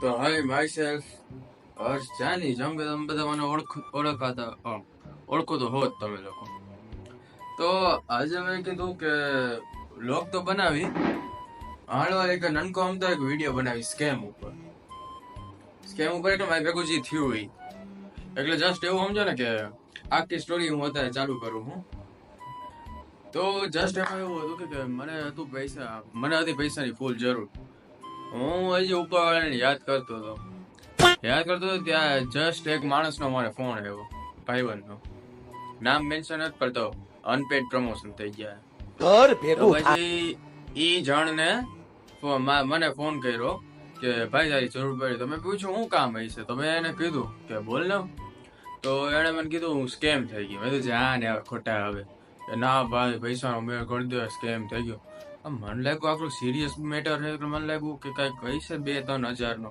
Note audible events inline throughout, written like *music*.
તો hi my self. Harsh Jani, જેમ કે તમે બધા મને ઓળખ, ઓળખાતા ઓળખો તો હો તમે લોકો. તો આજે મેં કીધું કે લોક તો બનાવી. હાલો, એક નનકો અમતો એક વીડિયો બનાવી સ્કેમ ઉપર. સ્કેમ ઉપર એટલે મારી ભેગું જે થયું હોય એટલે જસ્ટ એવું સમજો ને કે આખી સ્ટોરી હું અત્યારે ચાલુ કરું હું તો જસ્ટ એમાં એવું હતું કે મને હતું પૈસા, મને હતી પૈસાની ફૂલ જરૂર. હું હજી ઉપરવાળાને યાદ કરતો હતો. યાદ કરતો હતો ત્યાં જસ્ટ એક માણસનો મને ફોન આવ્યો ભાઈબંધનો. નામ મેન્શન નથી કરતો અનપેડ પ્રમોશન થઈ ગયા. ઘર ભેગું પછી ઈ જણને મને ફોન કર્યો કે ભાઈ તારી જરૂર પડી. તમે પૂછ્યું શું કામ હશે તો મેં એને કીધું કે બોલ ને. તો એણે મને કીધું હું સ્કેમ થઈ ગયું. મેં તો હા ને ખોટા હવે. ના ભાઈ પૈસાનો મેળ કરી દો સ્કેમ થઈ ગયો. મને લાગ્યું આપણું સિરિયસ મેટર છે એટલે મને લાગ્યું કે કઈ કઈ છે બે ત્રણ હજારનો.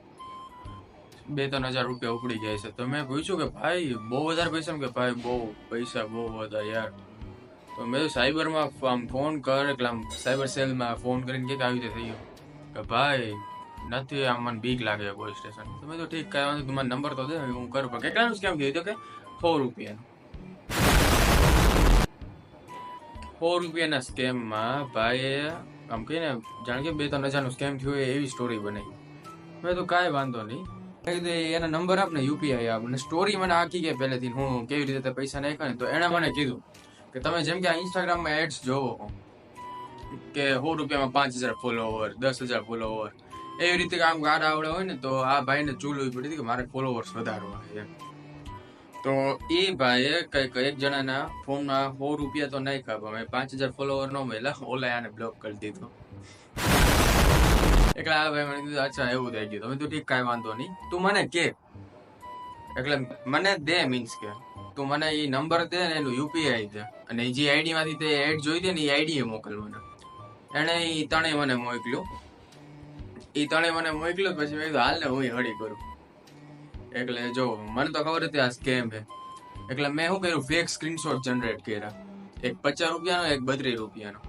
બે ત્રણ હજાર રૂપિયા ઉપડી જાય છે. તો મેં પૂછ્યું કે ભાઈ બહુ વધારે પૈસા કે ભાઈ બહુ પૈસા બહુ બધા યાર. તો મેં તો સાયબરમાં આમ ફોન કર એટલે આમ સાયબર સેલમાં ફોન કરીને કે આવી રીતે થઈ ગયો. કે ભાઈ નથી આમ મને બીક લાગે પોલીસ સ્ટેશન તો મેં તો ઠીક કાંઈ વાંધો નહીં, તમારો નંબર તો દે હું કરું. પણ કેટલાનું સ્કેમ કીધું તો કે? સો રૂપિયાનું. સો રૂપિયાના સ્કેમમાં ભાઈએ, આમ કહીને, જાણ કે બે ત્રણ હજારનું સ્કેમ થયું એવી સ્ટોરી બનાવી. મેં તો કાંઈ વાંધો નહીં. કીધું એના નંબર આપને યુપીઆઈ આપ ને સ્ટોરી મને આખી કે પહેલેથી હું કેવી રીતે પૈસા નાખ્યા ને, તો એણે મને કીધું કે તમે જેમ કે આ ઇન્સ્ટાગ્રામમાં એડ્સ જોવો, કે સો રૂપિયામાં પાંચ હજાર ફોલોવર દસ હજાર ફોલોવર એવી રીતે કામ ગાડા આવડે હોય ને, તો આ ભાઈને ચૂલવી પડી હતી કે મારે ફોલોવર્સ વધારવા એમ. તો એ ભાઈએ કંઈક એક જણાના ફોનમાં સો રૂપિયા તો નહીં પણ મેં પાંચ હજાર ફોલોવર નો મળ્યા. ઓલા આને બ્લોક કરી દીધો. એટલે આ ભાઈ મને કીધું, અચ્છા, એવું થઈ ગયું. તમે તો ઠીક, કાંઈ વાંધો નહીં. તું મને કે. એટલે મને દે મીન્સ કે. તું મને એ નંબર દે ને એનું યુપીઆઈ દે. અને જે આઈડી માંથી તે એડ જોઈ દે ને એ આઈડી મોકલ મને એણે એ ત્રણેય મને મોકલ્યું. એ તણે મને મોકલ્યું, પછી મેં કીધું, હાલ ને હું હળી કરું. એટલે જો મને તો ખબર હતી આ સ્કેમ છે એટલે મેં શું કર્યું ફેક સ્ક્રીનશોટ જનરેટ કર્યા એક પચાસ રૂપિયાનો એક બત્રીસ રૂપિયાનો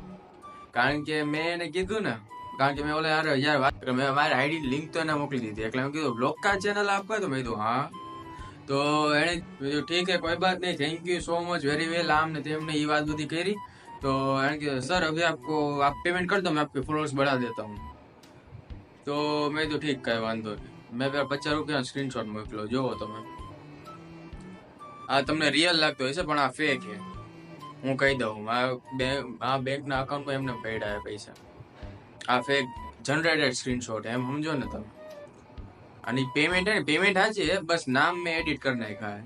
કારણ કે મેં એને કીધું ને કારણ કે મેં ઓલે યાર યાર વાત કરી મેં મારી આઈડી લિંક તો એને મોકલી દીધી એટલે મેં કીધું બ્લોક કા ચેનલ આપવા તો મેં કીધું હા તો એણે કીધું ઠીક હે કોઈ બાત નહીં thank you so much very well આમ ને તેમને એ વાત બધી કરી તો એણે કીધું સર અભી આપકો આપ પેમેન્ટ કર દો મેં આપકે ફોલોઅર્સ बढ़ा દેતા હું તો મેં તો ઠીક કાંઈ વાંધો નહીં મેં પેલા પચાસ રૂપિયાનો સ્ક્રીનશોટ મોકલ્યો જોવો તમે. આ તમને રિયલ લાગતો હશે, પણ આ ફેક છે. હું કહી દઉં, આ બેંક આ બેંકના અકાઉન્ટમાં એમને પડ્યા પૈસા. આ ફેક જનરેટેડ સ્ક્રીનશોટ એમ સમજો ને તમે. અને પેમેન્ટ હે ને પેમેન્ટ હાચી છે, બસ નામ મેં એડિટ કરી નાખ્યા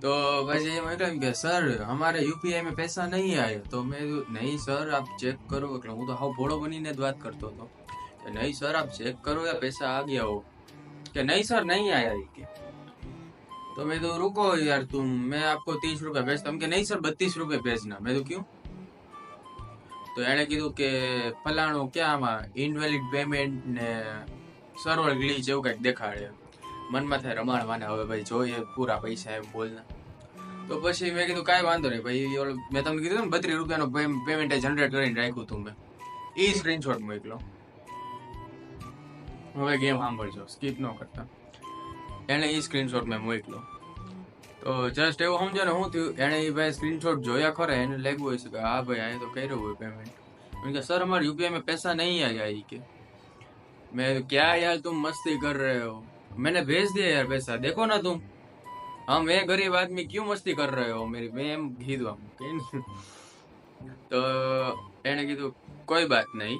તો પછી મેં કહ્યું કે સર અમારે યુપીઆઈ મેં પૈસા નહીં આવ્યો. તો મેં નહીં સર આપ ચેક કરો. એટલે હું તો હાવ ભોળો બનીને જ વાત કરતો હતો. કે નહીં સર आप चेक करो या पैसा आ गया हो कि नहीं सर नहीं आया ये के तो मैं तो रुको यार तुम मैं आपको तीस रुपए भेजता हूँ कि नहीं सर बत्तीस रुपए भेजना मैं तो क्यों તો એણે કીધું કે ફલાણું ક્યાં આમાં ઇનવેલિડ પેમેન્ટ ને સર્વર ગ્લીચ એવું કંઈક દેખાડે મનમાં થાય રમાડવાને હવે ભાઈ જોઈએ પૂરા પૈસા એમ બોલને તો પછી મેં કીધું કાંઈ વાંધો નહીં ભાઈ ઓલો મેં તમને કીધું ને બત્રીસ રૂપિયાનો પેમેન્ટ જનરેટ કરીને રાખ્યું તું મેં એ સ્ક્રીનશોટ મોકલો હવે ગેમ સાંભળજો સ્કીપ ન કરતા એણે એ સ્ક્રીનશોટ મેં મોકલો તો જસ્ટ એવું સમજો ને શું થયું એણે એ ભાઈ સ્ક્રીનશોટ જોયા ખરા એને લાગ્યું હોય છે કે હા ભાઈ અહીંયા તો કર્યું હોય પેમેન્ટ મેં કે સર हमारे यूपीआई में पैसा नहीं आया ये के मैं क्या यार तुम मस्ती कर रहे हो मैंने भेज दिया यार पैसा देखो ना तुम हाँ मैं गरीब आदमी क्यों मस्ती कर रहे हो मेरी मैं એમ કીધું આમ કહીને. તો એને કીધું कोई बात नहीं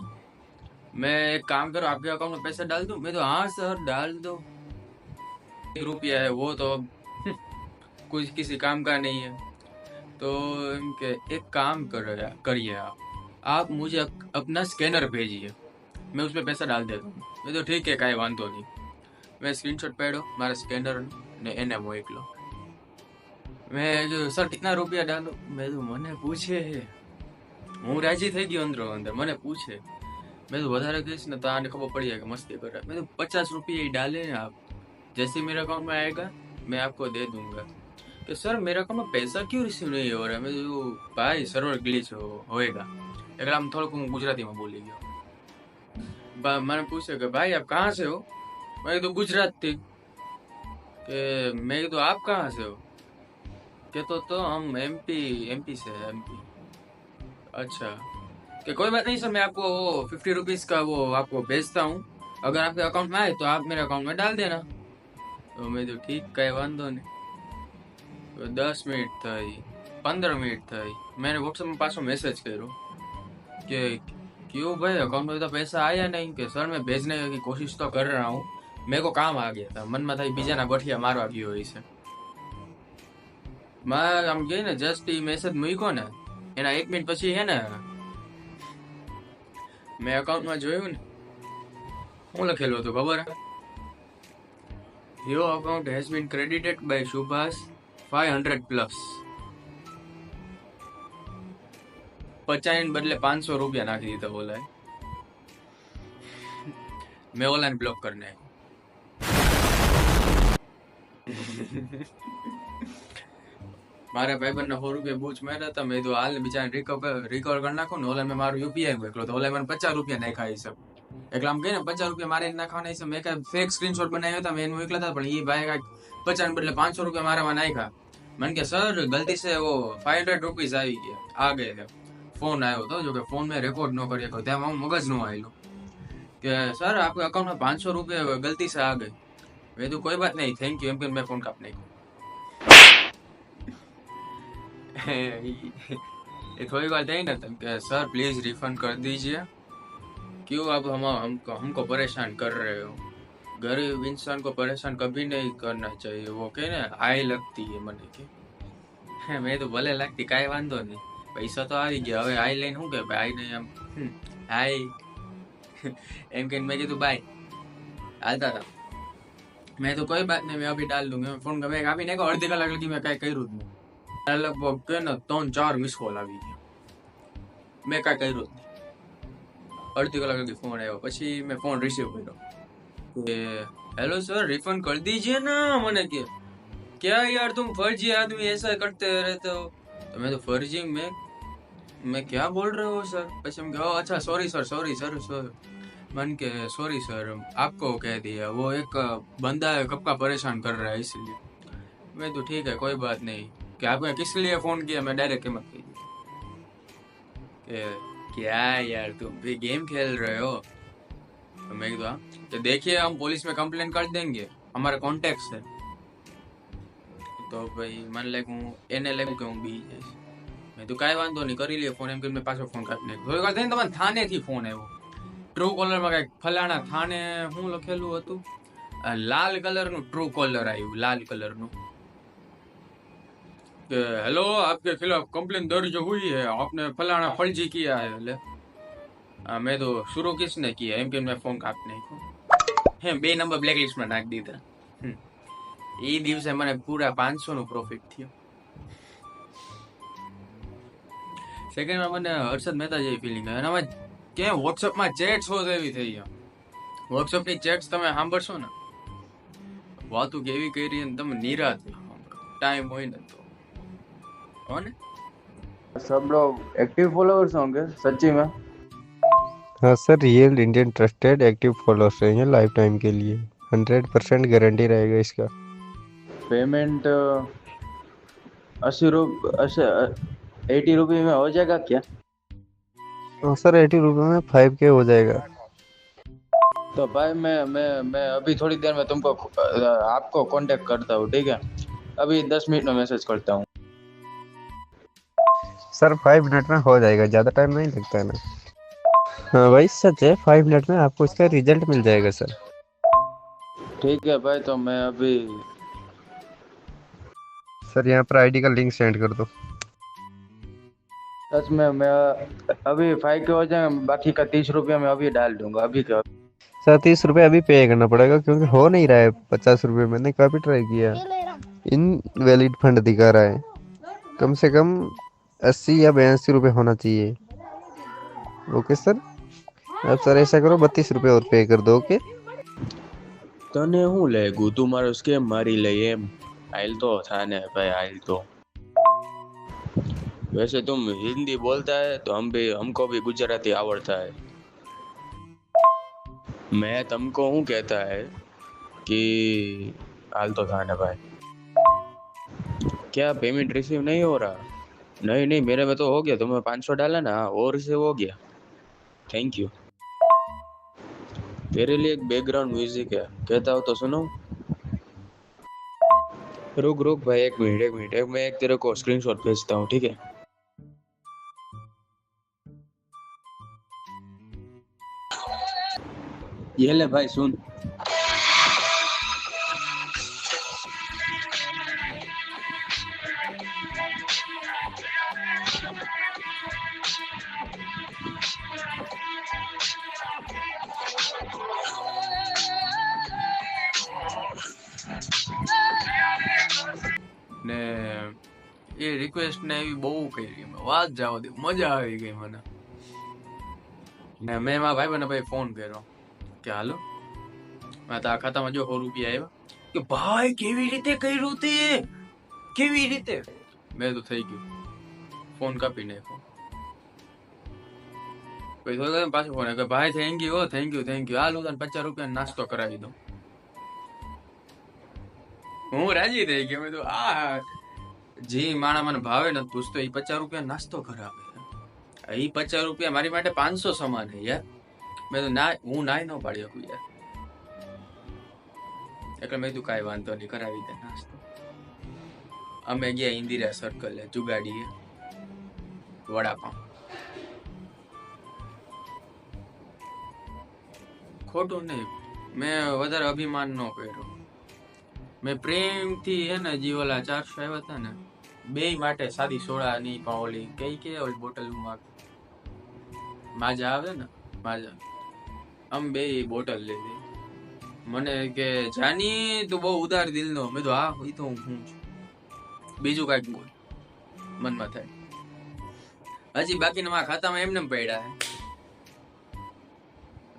मैं एक काम करो आपके अकाउंट में पैसा डाल दूं मैं तो हाँ सर डाल दो एक रुपया है वो तो अब *laughs* कुछ किसी काम का नहीं है तो एम के एक काम करो यार करिए आप आप मुझे अप- अपना स्कैनर भेजिए मैं उसमें पैसा डाल देता हूँ मैं तो ठीक है કાંઈ વાંધો નહીં મેં સ્ક્રીનશોટ પાડ્યો મારા સ્કેનર ને એને મોકલો મેં જો સર કિતના રૂપિયા ડાલો મેં તો મને પૂછે હું રાજી થઈ ગયો અંદરો અંદર મને પૂછે મેં તો વધારે કહીશ ને તો આને ખબર પડી જાય કે મસ્તી કરે મેં તો પચાસ रुपये ही डाले हैं आप जैसे मेरे अकाउंट में आएगा मैं आपको दे दूंगा कि सर मेरे अकाउंट में पैसा क्यों रिसीव नहीं हो रहा है मैं तो भाई सर्वर ग्लिच हो होएगा એટલે આમ થોડુંક હું ગુજરાતીમાં બોલી ગયો बा- मैंने पूछा कि भाई आप कहाँ से हो मैं तो गुजरात थी कि मैं तो आप कहाँ से हो कि तो तो हम एमपी एमपी से है एमपी अच्छा कि कोई बात नहीं सर, मैं आपको फिफ्टी रुपीज़ का वो आपको भेजता हूँ। अगर आपके अकाउंट में आए तो आप मेरे अकाउंट में डाल देना। तो मैं तो ठीक कहे वो ने तो दस मिनट મિનિટ पंद्रह मिनट મિનિટ मैंने व्हाट्सएप में પાછો मैसेज करो कि क्यों भाई अकाउंट में तो पैसा आया नहीं? कि सर, मैं भेजने की कोशिश तो कर रहा हूँ। मेरे को काम आ गया था। मन में था बीजा ना गठिया मारवा गया हुई से मैं आम गई ને जस्ट ये मैसेज મૂક્યો ને એના એક મિનિટ પછી હે ને મેં અકાઉન્ટમાં જોયું ને શું લખેલું હતું ખબર your account has been credited by Subhash five hundred plus પચાસ બદલે પાંચસો રૂપિયા નાખી દીધા ઓલાએ મેં ઓલાને બ્લોક કરી નાખ્યો મારા ભાઈબંધને સો રૂપિયા બૂચ માર્યા હતા, મેં હાલ બિચારા રિકવર રિકવર કરી નાખું ને ઓલા મેં મારું યુપીઆઈ મોકલો તો ઓલા મને પચાસ રૂપિયા નાખાય છે એટલે આમ કહીને પચાસ રૂપિયા મારે નાખવાના છે મેં કાંઈ ફેક સ્ક્રીનશોટ બનાવ્યો હતા, મેં એને મોકલા હતા, પણ એ ભાઈ કાંઈક પચાસ બદલે પાંચસો રૂપિયા મારામાં નાખ્યા. મને કે, સર, ગલતી છે એવો ફાઈવ હંડ્રેડ રૂપીસ આવી ગયા. આ ગયા ફોન આવ્યો હતો, જો કે ફોન મેં રેકોર્ડ ન કરી શક્યો ત્યાં હું મગજ ન આવેલું કે, સર આપણે અકાઉન્ટમાં પાંચસો રૂપિયા ગલતી છે, આ ગઈ મેં તો કોઈ વાત નહીં થેન્ક યુ એમ કે મેં ફોન કાપ નાખ્યો. *laughs* थोड़ी बात है ना तब कि सर प्लीज रिफंड कर दीजिए क्यों आप हम हमको हमको परेशान कर रहे हो गरीब इंसान को परेशान कभी नहीं करना चाहिए वो कहे ना आय लगती है મને કે *laughs* મેં તો ભલે લાગતી કાંઈ વાંધો નહીં પૈસા તો આવી ગયા હવે આઈ લઈને શું કે ભાઈ આઈ નહીં આમ હાય *laughs* એમ કહીને મેં કીધું બાય હાલતા હતા મેં તો કોઈ બાત નહીં મેં અભી ડાલ દઉંગી મેં ફોન મેં આપીને એક અડધી કલાક લગી મેં કાંઈ કર્યું જ નહીં આ લગભગ કે ને ત્રણ ચાર મિસ કોલ આવી ગયા મેં કાંઈ કર્યું જ નહીં અડધી કલાક લગી ફોન આવ્યો પછી મેં ફોન રિસીવ કર્યો કે हेलो सर रिफंड कर दीजिए ना मैंने कि क्या यार तुम फर्जी आदमी ऐसा करते रहते हो तो मैं तो फर्जी मैं मैं क्या बोल रहे हो सर પછી हम कहा अच्छा sorry sir sorry sir sir मन के सॉरी सर आपको कह दिया वो एक बंदा है कब का परेशान कर रहा है इसलिए मैं तो ठीक है कोई बात नहीं कि आपने किस लिए फोन किया मैं डायरेक्ट कीमत कही कि क्या यार तुम भी गेम खेल रहे हो तो मैं कहा कि देखिए हम पुलिस में कंप्लेन कर देंगे हमारा कॉन्टेक्ट है તો ભાઈ મને લાગ્યું એને લાગ્યું કે હું બી જઈશ મેં તો કાંઈ વાંધો નહીં કરી લે ફોન એમ કરીને મેં પાછો ફોન કાઢી નાખ્યો થોડી વાર થઈને તમારે થાનેથી ફોન આવ્યો ટ્રુ કોલરમાં કાંઈક ફલાણા થાને શું લખેલું હતું આ લાલ કલરનું ટ્રુ કોલર આવ્યું લાલ કલરનું કે હેલો आपके खिलाफ कंप्लेन दर्ज हुई है आपने फलाना फर्जी किया है એટલે આ મેં તો शुरू किसने किया એમ કે મેં ફોન કાપી નાખ્યો હે બે નંબર બ્લેક લિસ્ટમાં નાખી દીધા હમ. એ દિવસે મને પૂરા પાંચસો નું પ્રોફિટ થયો સેકન્ડમાં મને હર્ષદ મહેતા જેવી ફિલિંગ અને આમાં ક્યાં વોટ્સઅપમાં ચેટ્સ હો એવી થઈ ગયા વોટ્સઅપની ચેટ્સ તમે સાંભળશો ને વાતું કેવી કરી ને તમે નિરાત ટાઈમ હોય ને सब लोग एक्टिव फॉलोअर्स होंगे सच्ची में। हाँ sir real Indian trusted active followers रहेंगे लाइफ टाइम के लिए। हंड्रेड परसेंट गारंटी रहेगा इसका। पेमेंट अस्सी रुपये एटी रुपये में हो जाएगा क्या? हाँ सर एटी रुपये में फाइव के हो जाएगा। तो भाई मैं मैं मैं अभी थोड़ी देर में तुमको आपको कांटेक्ट करता हूँ ठीक है? अभी दस मिनट में मैसेज करता हूँ। सर फाइव मिनट में हो जाएगा ज़्यादा टाइम नहीं लगता है ना। हाँ भाई सच है फाइव मिनट में आपको इसका रिज़ल्ट मिल जाएगा सर। ठीक है भाई तो मैं अभी सर यहाँ पर आईडी का लिंक सेंड कर दो। सच में मैं अभी फाइव के हो जाएँगे बाकी का तीस रुपया मैं अभी डाल दूँगा अभी का सर तीस रुपये अभी पे करना पड़ेगा क्योंकि हो नहीं रहा है पचास रुपये मैंने काफ़ी ट्राई किया। इन वैलिड फंड दिखा रहा है। कम से कम अस्सी या बयासी रुपये होना चाहिए। ओके सर अब सर ऐसा करो, बत्तीस रुपये और पे कर दो, ओके? तने हूँ ले गु, तू તું उसके, मारी ले લઈ आइल तो था થાને भाई आइल तो। वैसे तुम हिंदी बोलता है तो हम भी, हमको भी गुजराती आवड़ता है। मैं तुमको हूँ कहता है कि हाल तो था ना भाई। क्या पेमेंट रिसीव नहीं हो रहा? नहीं नहीं, मेरे में तो हो गया, तुम्हें पाँच सौ डाला ना, और रिसीव हो गया। थैंक यू तेरे लिए एक बैकग्राउंड म्यूज़िक है। कहता हो तो सुनो। रुक रुक भाई, एक मिनट एक मिनट, एक मैं एक तेरे को स्क्रीनशॉट भेजता हूँ, ठीक है? ये ले भाई, सुन। રિક્વેસ્ટ ને એવી બહુ કરી વાત જવા દે. મજા આવી ગઈ મને. ને મેં મારા ભાઈ મને ભાઈ ફોન કર્યો કે હાલો મેં તારા ખાતામાં જો સો રૂપિયા આવ્યા. કે ભાઈ, કેવી રીતે કર્યું તે? કેવી રીતે? મેં તો થઈ ગયું. ફોન કાપી નાખ્યો. પછી થોડી પાછો ફોન કે ભાઈ thank you thank you thank you હાલો, તને પચાસ રૂપિયા નાસ્તો કરાવી દઉં. હું રાજી થઈ ગયો. મેં તો આ જે માણા મને ભાવે નથી પૂછતો એ પચાસ રૂપિયા નાસ્તો કરાવે એ પચાસ રૂપિયા મારી માટે પાંચસો સમાન છે યાર. મેં તો ના, હું નાય ન પાડી શકું યાર. એટલે મેં કીધું કાંઈ વાંધો નહીં, કરાવી દે નાસ્તો. અમે ગયા ઇન્દિરા સર્કલ જુગાડીએ. વડાપાઉં. ખોટું નહીં. મેં વધારે અભિમાન ન કર્યો. મેં પ્રેમથી હે ને જે ઓલા ચારસો આવ્યા હતા ને બે માટે સાદી સોડા ની પાવલી કઈ કે ઓલી બોટલમાં માજા આવે ને, માજા. આમ બે બોટલ લીધી મને કે, જાની, તું બહુ ઉદાર દિલ નો મેં તો હા એ તો હું છું. બીજું કાંઈક બોલ. મનમાં થાય. હજી બાકીના મારા ખાતામાં એમને પડ્યા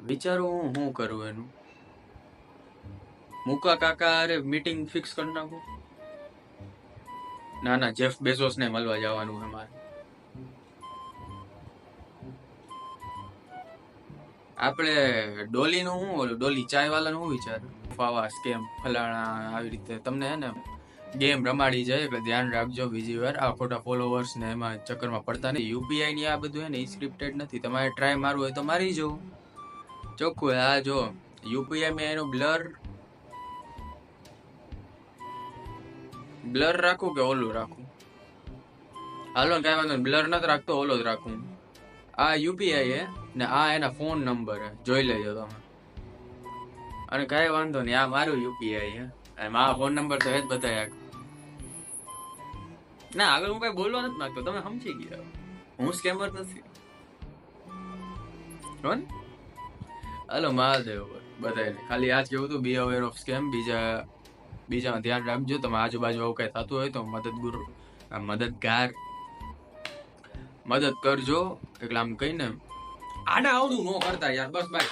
વિચારું હું શું કરું એનું? મુકા કાકા, અરે મીટિંગ ફિક્સ કરી નાખું. ના ના જેફ બેઝોસ ને મળવા જવાનું છે મારે. આપણે ડોલી નું શું ઓલું, ડોલી ચાય વાળા નું શું વિચાર ફાવા સ્કેમ ફલાણા આવી રીતે. તમને હે ને ગેમ રમાડી જાય, એટલે ધ્યાન રાખજો બીજી વાર. આ ખોટા ફોલોવર્સ ને એમાં ચક્કરમાં પડતા નહીં. યુપીઆઈ ની આ બધું હે ને સ્ક્રિપ્ટેડ નથી. તમારે ટ્રાય મારવું હોય તો મારી જવું ચોખ્ખું. આ જો. યુપીઆઈ મેં એનું બ્લર બ્લર રાખું કે ઓલું રાખું? હાલો, કાંઈ વાંધો બ્લર નથી રાખતો, ઓલો જ રાખું આ યુપીઆઈ હે ને આ એના ફોન નંબર હે જોઈ લેજો તમે. અને કાંઈ વાંધો નહીં, આ મારું યુપીઆઈ હે અને મારા ફોન નંબર તો હે જ બતાવ્યા ના, આગળ હું કઈ બોલવા નથી માંગતો. તમે સમજી ગયા. હું સ્કેમર નથી. ને હાલો, મહાદેવ. બધાને ખાલી આજ કેવું હતું? બી અવેર ઓફ સ્કેમ બીજા બીજામાં ધ્યાન રાખજો. તમે આજુબાજુ આવું કઈ થતું હોય તો મદદ ગુરુ આ મદદગાર, મદદ કરજો. એટલે આમ કહીને આડા આવડું ન કરતા યાર. બસ બાય